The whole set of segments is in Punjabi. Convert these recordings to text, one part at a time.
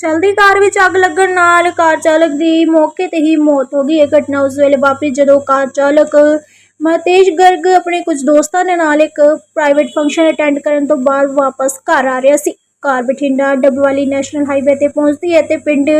ਚਲਦੀ ਕਾਰ ਵਿੱਚ ਅੱਗ ਲੱਗਣ ਨਾਲ ਕਾਰ ਚਾਲਕ ਦੀ ਮੌਕੇ ਤੇ ਹੀ ਮੌਤ ਹੋ ਗਈ। ਇਹ ਘਟਨਾ ਉਸ ਵੇਲੇ ਵਾਪਰੀ ਜਦੋਂ ਕਾਰ ਚਾਲਕ ਮਤੇਸ਼ ਗਰਗ ਆਪਣੇ ਕੁਝ ਦੋਸਤਾਂ ਦੇ ਨਾਲ ਇੱਕ ਪ੍ਰਾਈਵੇਟ ਫੰਕਸ਼ਨ ਅਟੈਂਡ ਕਰਨ ਤੋਂ ਬਾਅਦ ਵਾਪਸ ਘਰ ਆ ਰਿਹਾ ਸੀ। Car Bathinda Dabwali national highway ਤੇ ਪਹੁੰਚਦੀ ਹੈ ਤੇ ਪਿੰਡ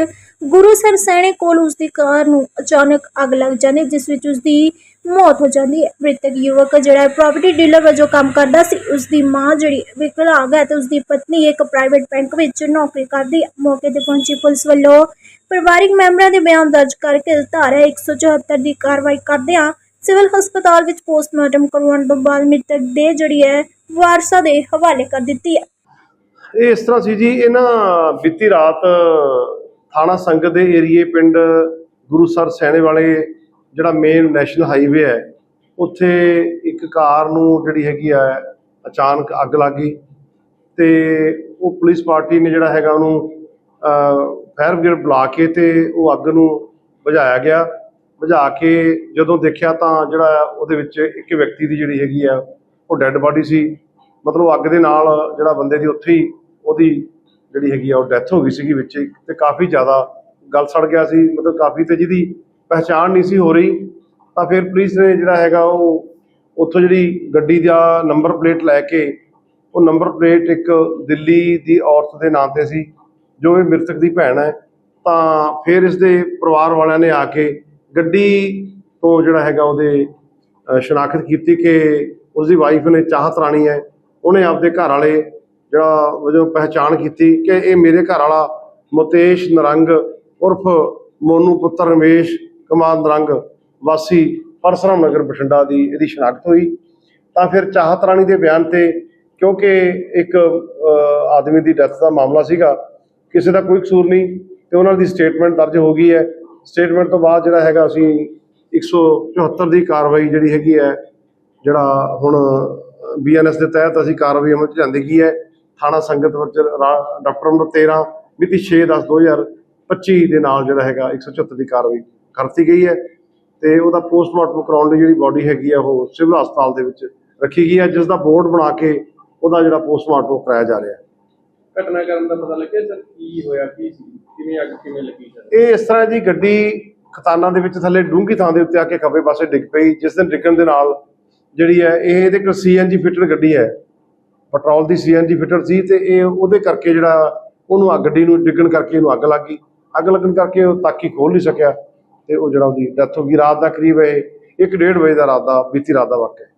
ਗੁਰੂਸਰ ਸੈਣੇ ਕੋਲ ਉਸ ਦੀ ਕਾਰ ਨੂੰ ਅਚਾਨਕ ਅੱਗ ਲੱਗ ਜਾਂਦੀ ਜਿਸ ਵਿੱਚ ਉਸ ਦੀ ਮੌਤ ਹੋ ਜਾਂਦੀ ਹੈ। ਮ੍ਰਿਤਕ ਯੁਵਕ ਜਿਹੜਾ ਪ੍ਰਾਪਰਟੀ ਡੀਲਰ ਵਜੋਂ ਕੰਮ ਕਰਦਾ ਸੀ। ਉਸ ਦੀ ਮਾਂ ਜਿਹੜੀ ਵਿਕਲਾਂਗ ਹੈ ਤੇ ਉਸ ਦੀ ਪਤਨੀ ਇੱਕ ਪ੍ਰਾਈਵੇਟ ਬੈਂਕ ਵਿੱਚ ਨੌਕਰੀ ਕਰਦੀ ਹੈ। ਮੌਕੇ ਤੇ ਪਹੁੰਚੀ ਪੁਲਿਸ ਵੱਲੋਂ ਪਰਿਵਾਰਿਕ ਮੈਂਬਰਾਂ ਦੇ ਬਿਆਨ ਦਰਜ ਕਰਕੇ ਧਾਰਾ 174 ਦੀ ਕਾਰਵਾਈ ਕਰਦਿਆਂ ਸਿਵਲ ਹਸਪਤਾਲ ਵਿੱਚ ਪੋਸਟਮਾਰਟਮ ਕਰਵਾਉਣ ਤੋਂ ਬਾਅਦ ਮ੍ਰਿਤਕ ਦੇ ਜਿਹੜੀ ਹੈ, ਵਾਰਸਾਂ ਦੇ ਹਵਾਲੇ ਕਰ ਦਿੱਤੀ ਹੈ। ਇਹ ਇਸ ਤਰ੍ਹਾਂ ਸੀ ਜੀ ਇਹ ਨਾ ਬੀਤੀ ਰਾਤ ਥਾਣਾ ਸੰਗਤ ਦੇ ਏਰੀਏ ਪਿੰਡ ਗੁਰੂਸਰ ਸੈਣੇ ਵਾਲੇ ਜਿਹੜਾ ਮੇਨ ਨੈਸ਼ਨਲ ਹਾਈਵੇ ਹੈ, ਉੱਥੇ ਇੱਕ ਕਾਰ ਨੂੰ ਜਿਹੜੀ ਹੈਗੀ ਆ, ਅਚਾਨਕ ਅੱਗ ਲੱਗ ਗਈ ਤੇ ਉਹ ਪੁਲਿਸ ਪਾਰਟੀ ਨੇ ਜਿਹੜਾ ਹੈਗਾ ਉਹਨੂੰ ਫਾਇਰ ਬ੍ਰਿਗੇਡ ਬੁਲਾ ਕੇ ਤੇ ਉਹ ਅੱਗ ਨੂੰ ਬੁਝਾਇਆ ਗਿਆ। ਬੁਝਾ ਕੇ ਜਦੋਂ ਦੇਖਿਆ ਤਾਂ ਜਿਹੜਾ ਉਹਦੇ ਵਿੱਚ ਇੱਕ ਵਿਅਕਤੀ ਦੀ ਜਿਹੜੀ ਹੈਗੀ ਆ, ਉਹ ਡੈੱਡ ਬਾਡੀ ਸੀ। ਮਤਲਬ ਅੱਗ ਦੇ ਨਾਲ ਜਿਹੜਾ ਬੰਦੇ ਦੀ ਉੱਥੇ ਹੀ ਉਹਦੀ ਜਿਹੜੀ ਹੈਗੀ ਆ, ਉਹ ਡੈਥ ਹੋ ਗਈ ਸੀਗੀ ਵਿੱਚ ਹੀ ਤੇ ਕਾਫੀ ਜ਼ਿਆਦਾ ਗਲ ਸੜ ਗਿਆ ਸੀ। ਮਤਲਬ ਕਾਫੀ ਤੇ ਜਿਹਦੀ ਪਹਿਚਾਣ ਨਹੀਂ ਸੀ ਹੋ ਰਹੀ, ਤਾਂ ਫਿਰ ਪੁਲਿਸ ਨੇ ਜਿਹੜਾ ਹੈਗਾ ਉਹ ਉੱਥੋਂ ਜਿਹੜੀ ਗੱਡੀ ਦਾ ਨੰਬਰ ਪਲੇਟ ਲੈ ਕੇ, ਉਹ ਨੰਬਰ ਪਲੇਟ ਇੱਕ ਦਿੱਲੀ ਦੀ ਔਰਤ ਦੇ ਨਾਂ ਤੇ ਸੀ, ਜੋ ਇਹ ਮ੍ਰਿਤਕ ਦੀ ਭੈਣ ਹੈ, ਤਾਂ ਫਿਰ ਇਸ ਦੇ ਪਰਿਵਾਰ ਵਾਲਿਆਂ ਨੇ ਆ ਕੇ ਗੱਡੀ ਤੋਂ ਜਿਹੜਾ ਹੈਗਾ ਉਹਦੇ ਸ਼ਨਾਖਤ ਕੀਤੀ ਕਿ ਉਸ ਦੀ ਵਾਈਫ ਨੇ ਚਾਹਤ ਰਾਣੀ ਹੈ, ਉਹਨੇ ਆਪਦੇ ਘਰ ਵਾਲੇ ਜਿਹੜਾ ਵਜੋਂ ਪਹਿਚਾਣ ਕੀਤੀ ਕਿ ਇਹ ਮੇਰੇ ਘਰ ਵਾਲਾ ਮੁਤੇਸ਼ ਨਰੰਗ ਉਰਫ ਮੋਨੂ ਪੁੱਤਰ ਰਮੇਸ਼ ਕਮਾਨ ਨਰੰਗ ਵਾਸੀ ਪਰਸਰਾਮ ਨਗਰ ਬਠਿੰਡਾ ਦੀ ਇਹਦੀ ਸ਼ਨਾਖਤ ਹੋਈ। ਤਾਂ ਫਿਰ ਚਾਹਤ ਰਾਣੀ ਦੇ ਬਿਆਨ ਤੇ ਕਿਉਂਕਿ ਇੱਕ ਆਦਮੀ ਦੀ ਡੈਥ ਦਾ ਮਾਮਲਾ ਸੀਗਾ, ਕਿਸੇ ਦਾ ਕੋਈ ਕਸੂਰ ਨਹੀਂ, ਤੇ ਉਹਨਾਂ ਦੀ ਸਟੇਟਮੈਂਟ ਦਰਜ ਹੋ ਗਈ ਹੈ। ਸਟੇਟਮੈਂਟ ਤੋਂ ਬਾਅਦ ਜਿਹੜਾ ਹੈਗਾ ਅਸੀਂ 174 ਦੀ ਕਾਰਵਾਈ ਜਿਹੜੀ ਹੈਗੀ ਹੈ, ਜਿਹੜਾ ਹੁਣ ਬੀਐਨਐਸ ਦੇ ਤਹਿਤ ਅਸੀਂ ਕਾਰਵਾਈ ਅਮਲ ਚ ਜਾਂਦੀ ਗਈ ਹੈ। ਥਾਣਾ ਸੰਗਤ ਵਿੱਚ ਰਾ- ਡਾਕਟਰ ਨੰਬਰ 13 ਮਿਤੀ 6/10/2025 ਦੇ ਨਾਲ ਜਿਹੜਾ ਹੈਗਾ 174 ਦੀ ਕਾਰਵਾਈ। ਕਰਤੀ ਗਈ ਹੈ ਤੇ ਉਹਦਾ ਪੋਸਟਮਾਰਟਮ ਕਰਾਉਣ ਲਈ ਜਿਹੜੀ ਬਾਡੀ ਹੈਗੀ ਆ ਉਹ ਸਿਵਲ ਹਸਪਤਾਲ ਦੇ ਵਿੱਚ ਰੱਖੀ ਗਈ ਹੈ ਜਿਸ ਦਾ ਬੋਰਡ ਬਣਾ ਕੇ ਉਹਦਾ ਜਿਹੜਾ ਪੋਸਟਮਾਰਟਮ ਕਰਾਇਆ ਜਾ ਰਿਹਾ। ਹੈ ਘਟਨਾ ਕਰਨ ਦਾ ਪਤਾ ਲੱਗਿਆ ਸਰ ਕੀ ਹੋਇਆ ਕੀ ਸੀ? ਕਿਵੇਂ ਅੱਗ ਕਿਵੇਂ ਲੱਗੀ ਸਰ? ਇਹ ਇਸ ਤਰ੍ਹਾਂ ਜੀ ਗੱਡੀ ਖਤਾਨਾਂ ਦੇ ਵਿੱਚ ਥੱਲੇ ਡੂੰਘੀ ਥਾਂ ਦੇ ਉੱਤੇ ਆ ਕੇ ਖੱਬੇ ਪਾਸੇ ਡਿੱਗ ਪਈ ਜਿਸ ਡਿੱਗਣ ਦੇ ਨਾਲ ਜਿਹੜੀ ਹੈ ਇਹ ਇਹਦੇ ਕੋਲ ਸੀਐਨਜੀ ਫਿਟਡ ਗੱਡੀ ਹੈ। ਪੈਟਰੋਲ ਦੀ ਸੀਐਨਜੀ ਫਿਟਡ ਸੀ ਤੇ ਇਹ ਉਹਦੇ ਕਰਕੇ ਜਿਹੜਾ ਉਹਨੂੰ ਆ ਗੱਡੀ ਨੂੰ ਡਿੱਗਣ ਕਰਕੇ ਇਹਨੂੰ ਅੱਗ ਲੱਗ ਗਈ। ਅੱਗ ਲੱਗਣ ਕਰਕੇ ਉਹ ਤਾਕੀ ਖੋਲ ਨਹੀਂ ਸਕਿਆ। ਤੇ ਉਹ ਜਿਹੜਾ ਉਹਦੀ ਡੈਥ ਹੋ ਗਈ, ਰਾਤ ਦਾ ਕਰੀਬ ਇਹ 1:30 ਵਜੇ ਦਾ ਰਾਤ ਦਾ ਬੀਤੀ ਰਾਤ ਦਾ ਵਾਕਿਆ ਹੈ।